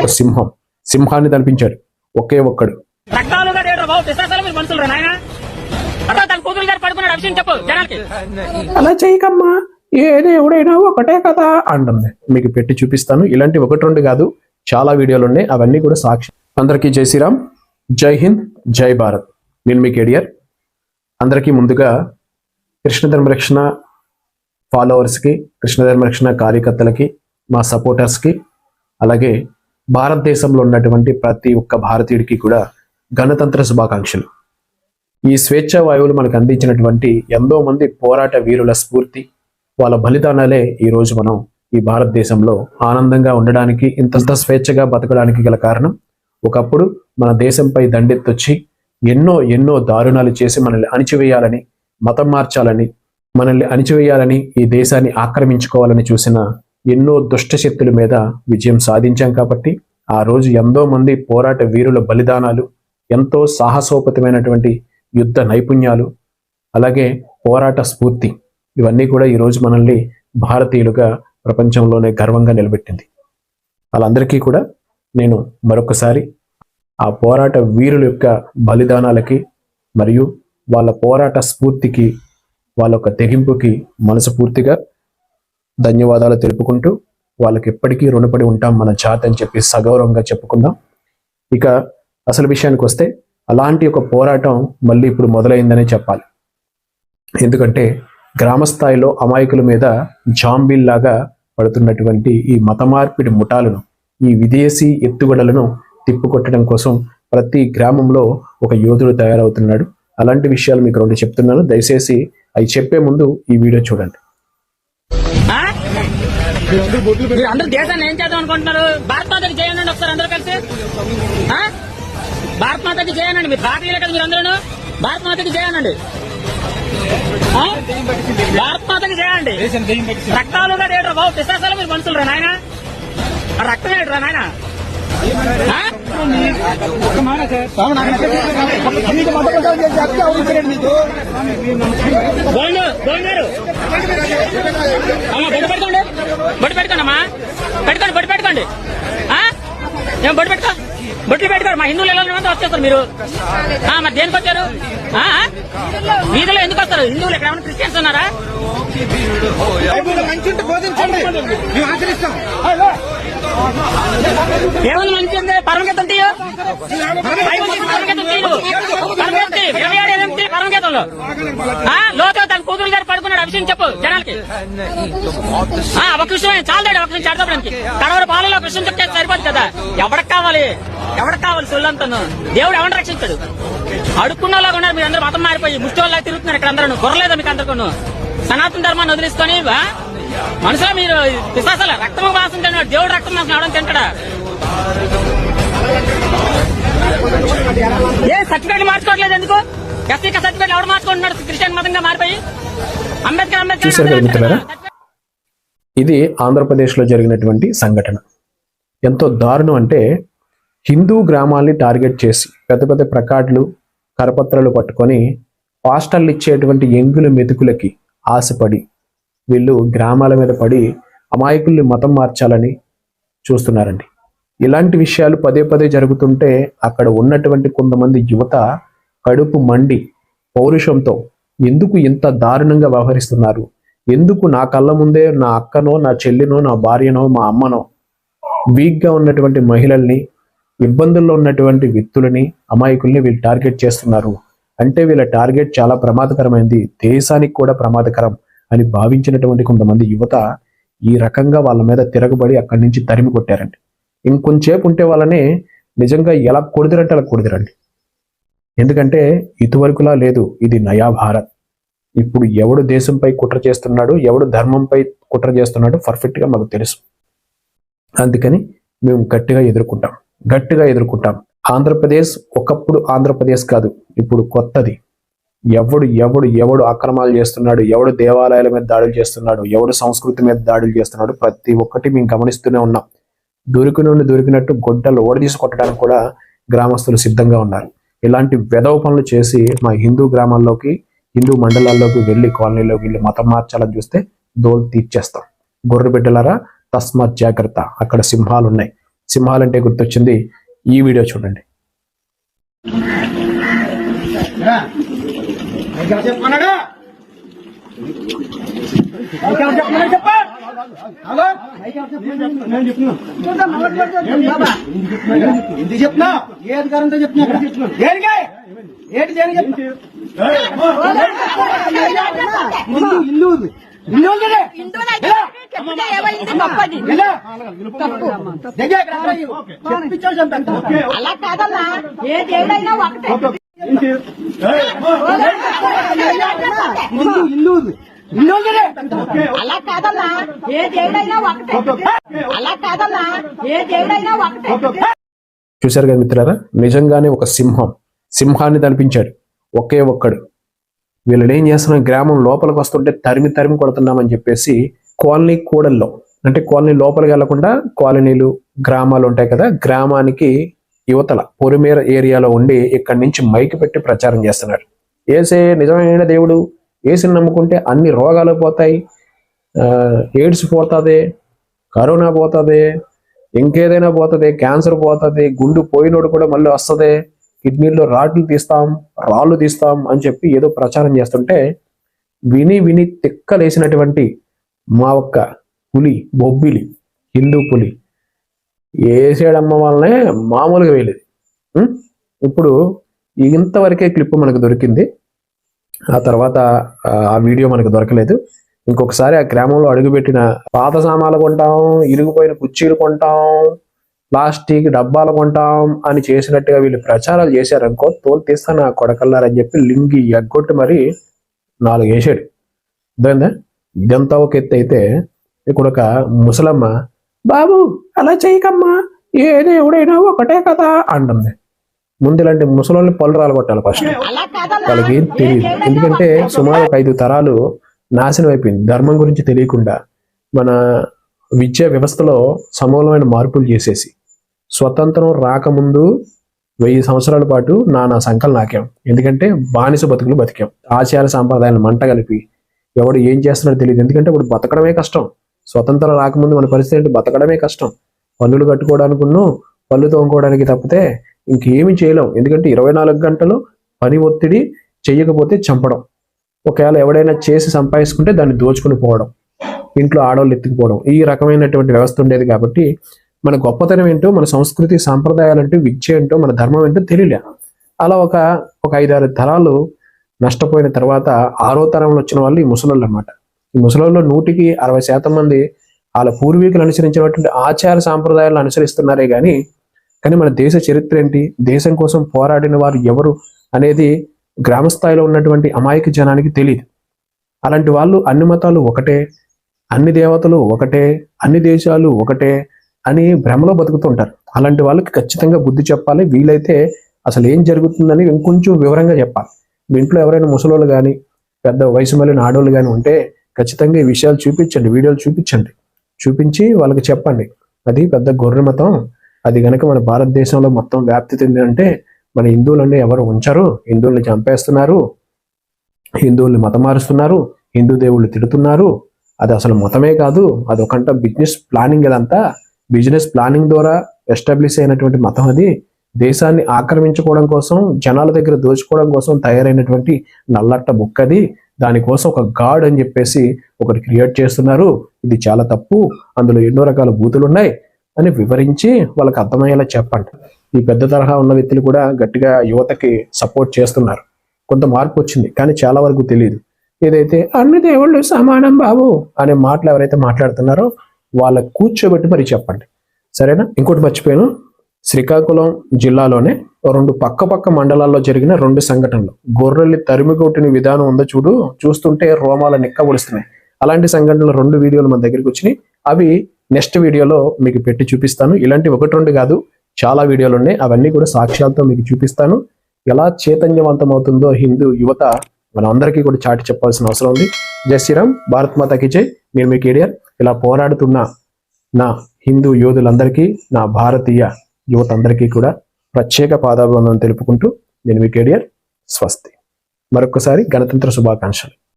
ఒక సింహం. సింహాన్ని కనిపించాడు ఒకే ఒక్కడు. అలా చేయకమ్మా. ఏ దేవుడైనా ఒకటే కదా అంటుంది. మీకు పెట్టి చూపిస్తాను. ఇలాంటి ఒకటి రెండు కాదు. చాలా వీడియోలు ఉన్నాయి. అవన్నీ కూడా సాక్షి. అందరికీ జై శ్రీరామ్. జై హింద్. జై భారత్. నేను మీకు ఎడియర్ అందరికీ ముందుగా కృష్ణ ధర్మరక్షణ ఫాలోవర్స్కి కృష్ణ ధర్మరక్షణ కార్యకర్తలకి మా సపోర్టర్స్కి అలాగే భారతదేశంలో ఉన్నటువంటి ప్రతి ఒక్క భారతీయుడికి కూడా గణతంత్ర శుభాకాంక్షలు. ఈ స్వేచ్ఛ వాయువులు మనకు అందించినటువంటి ఎంతో మంది పోరాట వీరుల స్ఫూర్తి వాళ్ళ బలిదానాలే ఈ రోజు మనం ఈ భారతదేశంలో ఆనందంగా ఉండడానికి ఇంతంత స్వేచ్ఛగా బతకడానికి గల కారణం. ఒకప్పుడు మన దేశంపై దండెత్తొచ్చి ఎన్నో ఎన్నో దారుణాలు చేసి మనల్ని అణిచివేయాలని మతం మార్చాలని మనల్ని అణిచివేయాలని ఈ దేశాన్ని ఆక్రమించుకోవాలని చూసిన ఎన్నో దుష్ట శక్తుల మీద విజయం సాధించాం కాబట్టి ఆ రోజు ఎంతో మంది పోరాట వీరుల బలిదానాలు ఎంతో సాహసోపతమైనటువంటి యుద్ధ నైపుణ్యాలు అలాగే పోరాట స్ఫూర్తి ఇవన్నీ కూడా ఈరోజు మనల్ని భారతీయులుగా ప్రపంచంలోనే గర్వంగా నిలబెట్టింది. వాళ్ళందరికీ కూడా నేను మరొకసారి ఆ పోరాట వీరుల యొక్క బలిదానాలకి మరియు వాళ్ళ పోరాట స్ఫూర్తికి వాళ్ళ యొక్క తెగింపుకి మనస్ఫూర్తిగా ధన్యవాదాలు తెలుపుకుంటూ వాళ్ళకి ఎప్పటికీ రుణపడి ఉంటాం మన జాతి అని చెప్పి సగౌరవంగా చెప్పుకుందాం. ఇక అసలు విషయానికి వస్తే అలాంటి ఒక పోరాటం మళ్ళీ ఇప్పుడు మొదలైందనే చెప్పాలి. ఎందుకంటే గ్రామ స్థాయిలో అమాయకుల మీద జాంబీల్లాగా పడుతున్నటువంటి ఈ మత మార్పిడి ముఠాలను ఈ విదేశీ ఎత్తుగడలను తిప్పుకొట్టడం కోసం ప్రతి గ్రామంలో ఒక యోధుడు తయారవుతున్నాడు. అలాంటి విషయాలు మీకు రెండు చెప్తున్నాను. దయచేసి అవి చెప్పే ముందు ఈ వీడియో చూడండి. మీరు అందరూ దేశాన్ని ఏం చేద్దాం అనుకుంటున్నారు? భారత మాతకి చేయండి ఒకసారి అందరూ కలిసి. భారత భారత్ మాతకి చేయండి మీరు భారతీయులే కదా మీరు అందరూ భారత్ మాతకి చేయండి భారత మాతకి చేయండి రక్తాలుగా దేవుడు బాబు. పిశాసాలు మీరు మనుషులు రా నాయన. రక్తం రక్తం రా నాయన? అమ్మా బొట్టు పెట్టుకోండి. బొట్టు పెట్టుకోండి అమ్మా. పెట్టుకోండి బొట్టు పెట్టుకోండి. ఆ? ఏం బొట్టు పెట్టుకో? బొట్లు పెట్టుకోరు. మా హిందువులు ఎలా వచ్చేస్తారు మీరు? ఆ, మరి దేనికి వచ్చారు? ఆ? వీధిలో ఎందుకు వస్తారు? హిందువులు ఇక్కడ ఏమైనా క్రిస్టియన్స్ ఉన్నారా? బైబిల్లో మంచి ఉంటే బోధించండి. మేము ఆచరిస్తాం. ఏముంది మంచి? లోతో తన కూతురు గారు పడుకున్నాడు అభిషేకం చెప్పు జనాలకి ఆ, ఒక విషయం చాలదాడు ఒక విషయం చేడతానికి కడవడ పాలలో ఒక విషయం చెప్తే సరిపోదు కదా ఎవరికి కావాలి ఎవరికి కావాలి సొల్లంతను దేవుడు ఎవరిని రక్షించాడు అడుక్కున్నలాగా ఉన్నారు మీరు అందరూ మతం మారిపోయి ముష్టి వల్ల తిరుగుతున్నారు ఇక్కడ అందరూ కొరలేదు మీకు అందరికీ సనాతన ధర్మాన్ని వదిలేసుకొని మనసులో మనుషుల మీరు విశ్వాసాల రక్తం వాసన తిన్నాడు దేవుడు రక్తం వాసన అవడం తింటాడా ఏ సర్టిఫికేట్ మార్చుకోవట్లేదు ఎందుకు? ఎస్సీ సర్టిఫికేట్ ఎవరు మార్చుకుంటున్నాడు? క్రిస్టియన్ మతంగా మారిపోయి? అంబేద్కర్? అంబేద్కర్ ఇది ఆంధ్రప్రదేశ్లో జరిగినటువంటి సంఘటన. ఎంతో దారుణం అంటే హిందూ గ్రామాల్ని టార్గెట్ చేసి పెద్ద పెద్ద ప్రకాడ్లు కరపత్రాలు పట్టుకొని పాస్టర్లు ఇచ్చేటువంటి ఎంగుల మెతుకులకి ఆశపడి వీళ్ళు గ్రామాల మీద పడి అమాయకుల్ని మతం మార్చాలని చూస్తున్నారండి. ఇలాంటి విషయాలు పదే పదే జరుగుతుంటే అక్కడ ఉన్నటువంటి కొంతమంది యువత కడుపు మండి పౌరుషంతో ఎందుకు ఇంత దారుణంగా వ్యవహరిస్తున్నారు? ఎందుకు నా కళ్ళ ముందే నా అక్కనో నా చెల్లినో నా భార్యనో మా అమ్మనో వీక్గా ఉన్నటువంటి మహిళల్ని ఇబ్బందుల్లో ఉన్నటువంటి వ్యక్తులని అమాయకుల్ని వీళ్ళు టార్గెట్ చేస్తున్నారు? అంటే వీళ్ళ టార్గెట్ చాలా ప్రమాదకరమైంది. దేశానికి కూడా ప్రమాదకరం అని భావించినటువంటి కొంతమంది యువత ఈ రకంగా వాళ్ళ మీద తిరగబడి అక్కడి నుంచి తరిమి కొట్టారండి ఇంకొంచేపు ఉంటే వాళ్ళని నిజంగా ఎలా కొడిదిరంటే అలా కొడిదిరండి ఎందుకంటే ఇదివరకులా లేదు ఇది నయా భారత్ ఇప్పుడు ఎవడు దేశంపై కుట్ర చేస్తున్నాడు ఎవడు ధర్మంపై కుట్ర చేస్తున్నాడు పర్ఫెక్ట్గా మాకు తెలుసు. అందుకని మేము గట్టిగా ఎదుర్కొంటాం గట్టిగా ఎదుర్కొంటాం. ఆంధ్రప్రదేశ్ ఒకప్పుడు ఆంధ్రప్రదేశ్ కాదు ఇప్పుడు కొత్తది. ఎవడు ఎవడు ఎవడు అక్రమాలు చేస్తున్నాడు ఎవడు దేవాలయాల మీద దాడులు చేస్తున్నాడు ఎవడు సంస్కృతి మీద దాడులు చేస్తున్నాడు ప్రతి ఒక్కటి మేము గమనిస్తూనే ఉన్నాం. దొరికి నుండి దొరికినట్టు గొడ్డలు ఓడదీసి కొట్టడానికి కూడా గ్రామస్తులు సిద్ధంగా ఉన్నారు ఇలాంటి వెధవ పనులు చేసి మా హిందూ గ్రామాల్లోకి హిందూ మండలాల్లోకి వెళ్ళి కాలనీలోకి వెళ్ళి మతం మార్చాలని చూస్తే దోలు తీర్చేస్తాం గొర్రె బిడ్డలారా తస్మాత్ జాగ్రత్త అక్కడ సింహాలు ఉన్నాయి సింహాలంటే గుర్తొచ్చింది ఈ వీడియో చూడండి చెప్పన్నాడు చెప్ప హలో నేను చెప్తున్నా ఎందుకు చెప్తున్నా ఏ అధికారంతో చెప్తున్నా ఇక్కడ దేనికి ఏంటి దేనికి చెప్తున్నా ఇల్లు ఇల్లు. అలా కాదన్నా ఏ దేవుడైనా ఒకటే అలా కాదన్నా. ఏ దేవుడైనా ఒకటే. అలా కాదన్నా. ఏ దేవుడైనా ఒకటే. చూశారు కదా మిత్రులారా? నిజంగానే ఒక సింహం. సింహాన్ని తనిపించాడు ఒకే ఒక్కడు. వీళ్ళు ఏం చేస్తున్నారు గ్రామం లోపలికి వస్తుంటే తరిమి తరిమి కొడుతున్నామని చెప్పేసి కాలనీ కూడల్లో అంటే కాలనీ లోపలికి వెళ్ళకుండా కాలనీలు గ్రామాలు ఉంటాయి కదా? గ్రామానికి యువతల పొరిమేర ఏరియాలో ఉండి ఇక్కడి నుంచి మైకి పెట్టి ప్రచారం చేస్తున్నారు. ఏసే నిజమైన దేవుడు ఏసుని నమ్ముకుంటే అన్ని రోగాలు పోతాయి. ఎయిడ్స్ పోతుంది కరోనా పోతుంది ఇంకేదైనా పోతుంది క్యాన్సర్ పోతుంది గుండు పోయినోడు కూడా మళ్ళీ వస్తుంది. కిడ్నీలో రాడ్లు తీస్తాం రాళ్ళు తీస్తాం అని చెప్పి ఏదో ప్రచారం చేస్తుంటే విని విని తిక్కలేసినటువంటి మా ఒక్క పులి బొబ్బిలి హిందూ పులి వేసేయడమ్మ వల్లనే మామూలుగా వేయలేదు. ఇప్పుడు ఇంతవరకే క్లిప్ మనకు దొరికింది. ఆ తర్వాత ఆ, వీడియో మనకు దొరకలేదు. ఇంకొకసారి ఆ గ్రామంలో అడుగుపెట్టిన పాత సామాన్లు కొంటాం ఇరిగిపోయిన కుర్చీలు కొంటాం ప్లాస్టిక్ డబ్బాలు కొంటాం అని చేసినట్టుగా వీళ్ళు ప్రచారాలు చేశారనుకో తోలు తీస్తాను ఆ కొడకల్లారని చెప్పి లింగి ఎగ్గొట్టి మరి నాలుగు వేసాడు. అర్థమైందా? ఇదంతా ఒక ఎత్తు అయితే ఇక్కడ ఒక ముసలమ్మ బాబు అలా చేయకమ్మా ఏ దేవుడైనా ఒకటే కదా అంటుంది. ముందు ఇలాంటి ముసలోళ్ళని పళ్ళు రాలగొట్టాలి ఫస్ట్ వాళ్ళకి తెలియదు ఎందుకంటే సుమారు ఒక ఐదు తరాలు నాశనం అయిపోయింది. ధర్మం గురించి తెలియకుండా మన విద్యా వ్యవస్థలో సమూలమైన మార్పులు చేసేసి స్వతంత్రం రాకముందు వెయ్యి సంవత్సరాల పాటు నానా సంకలు నాకాం ఎందుకంటే బానిస బతుకులు బతికాం. ఆచార సాంప్రదాయాలను మంట కలిపి ఎవడు ఏం చేస్తున్నాడో తెలియదు. ఎందుకంటే ఇప్పుడు బతకడమే కష్టం. స్వతంత్రం రాకముందు మన పరిస్థితి ఏంటి? బతకడమే కష్టం. పన్నులు కట్టుకోవడానికి పళ్ళు తోముకోవడానికి తప్పితే ఇంకేమి చేయలేం. ఎందుకంటే ఇరవై నాలుగు గంటలు పని ఒత్తిడి చెయ్యకపోతే చంపడం. ఒకవేళ ఎవడైనా చేసి సంపాదించుకుంటే దాన్ని దోచుకుని పోవడం. ఇంట్లో ఆడవాళ్ళు ఎత్తుకుపోవడం. ఈ రకమైనటువంటి వ్యవస్థ ఉండేది కాబట్టి మన గొప్పతనం ఏంటో మన సంస్కృతి సాంప్రదాయాలు అంటే విద్య ఏంటో మన ధర్మం ఏంటో తెలియలే. అలా ఒక ఒక ఐదారు తరాలు నష్టపోయిన తర్వాత ఆరో తరంలో వచ్చిన వాళ్ళు ఈ ముసలోళ్ళు అనమాట ఈ ముసలోళ్ళు నూటికి అరవై శాతం మంది వాళ్ళ పూర్వీకులు అనుసరించినటువంటి ఆచార సాంప్రదాయాలను అనుసరిస్తున్నారే కానీ కానీ మన దేశ చరిత్ర ఏంటి? దేశం కోసం పోరాడిన వారు ఎవరు అనేది గ్రామ స్థాయిలో ఉన్నటువంటి అమాయక జనానికి తెలియదు అలాంటి వాళ్ళు అన్ని మతాలు ఒకటే అన్ని దేవతలు ఒకటే అన్ని దేశాలు ఒకటే అని భ్రమలో బతుకుతుంటారు. అలాంటి వాళ్ళకి ఖచ్చితంగా బుద్ధి చెప్పాలి. వీలైతే అసలు ఏం జరుగుతుందని ఇంకొంచెం వివరంగా చెప్పాలి. మీ ఇంట్లో ఎవరైనా ముసలోళ్ళు కానీ పెద్ద వయసు మళ్ళిన ఆడవాళ్ళు కానీ ఉంటే ఖచ్చితంగా ఈ విషయాలు చూపించండి వీడియోలు చూపించండి. చూపించి వాళ్ళకి చెప్పండి. అది పెద్ద గొర్రె మతం అది కనుక మన భారతదేశంలో మొత్తం వ్యాప్తి చెందిందంటే మన హిందువులన్నీ ఎవరు ఉంచరు. హిందువుల్ని చంపేస్తున్నారు. హిందువుల్ని మతం మారుస్తున్నారు హిందూ దేవుళ్ళు తిడుతున్నారు. అది అసలు మతమే కాదు. అది ఒకంట బిజినెస్ ప్లానింగ్ ఇదంతా బిజినెస్ ప్లానింగ్ ద్వారా ఎస్టాబ్లిష్ అయినటువంటి మతం అది. దేశాన్ని ఆక్రమించుకోవడం కోసం జనాల దగ్గర దోచుకోవడం కోసం తయారైనటువంటి నల్లట్ట బుక్ అది. దానికోసం ఒక గాడ్ అని చెప్పేసి ఒకటి క్రియేట్ చేస్తున్నారు. ఇది చాలా తప్పు. అందులో ఎన్నో రకాల బూతులు ఉన్నాయి అని వివరించి వాళ్ళకి అర్థమయ్యేలా చెప్పండి. ఈ పెద్ద తరహా ఉన్న వ్యక్తులు కూడా గట్టిగా యువతకి సపోర్ట్ చేస్తున్నారు. కొంత మార్పు వచ్చింది కానీ చాలా వరకు తెలియదు ఏదైతే అన్ని దేవుళ్ళు సమానం బాబు అనే మాటలు ఎవరైతే మాట్లాడుతున్నారో వాళ్ళ కూర్చోబెట్టి మరి చెప్పండి. సరేనా? ఇంకోటి మర్చిపోయాను. శ్రీకాకుళం జిల్లాలోనే రెండు పక్క పక్క మండలాల్లో జరిగిన రెండు సంఘటనలు. గొర్రెల్ని తరిమి కొట్టిన విధానం ఉందో చూడు చూస్తుంటే రోమాల నిక్కబడుస్తున్నాయి అలాంటి సంఘటనలు రెండు వీడియోలు మన దగ్గరికి వచ్చినాయి. అవి నెక్స్ట్ వీడియోలో మీకు పెట్టి చూపిస్తాను. ఇలాంటి ఒకటి రెండు కాదు చాలా వీడియోలు ఉన్నాయి. అవన్నీ కూడా సాక్ష్యాలతో మీకు చూపిస్తాను. ఎలా చైతన్యవంతం అవుతుందో హిందూ యువత మన అందరికీ కూడా చాటి చెప్పాల్సిన అవసరం ఉంది. జై శ్రీరామ్ భారత్ మాతాకి జై. నేను మీ ఏడియర్ ఇలా పోరాడుతున్న నా హిందూ యోధులందరికీ నా భారతీయ యువత అందరికీ కూడా ప్రత్యేక పాదాభివందనం తెలుపుకుంటూ నేను మీ ఏడియర్ స్వస్తి. మరొకసారి గణతంత్ర శుభాకాంక్షలు.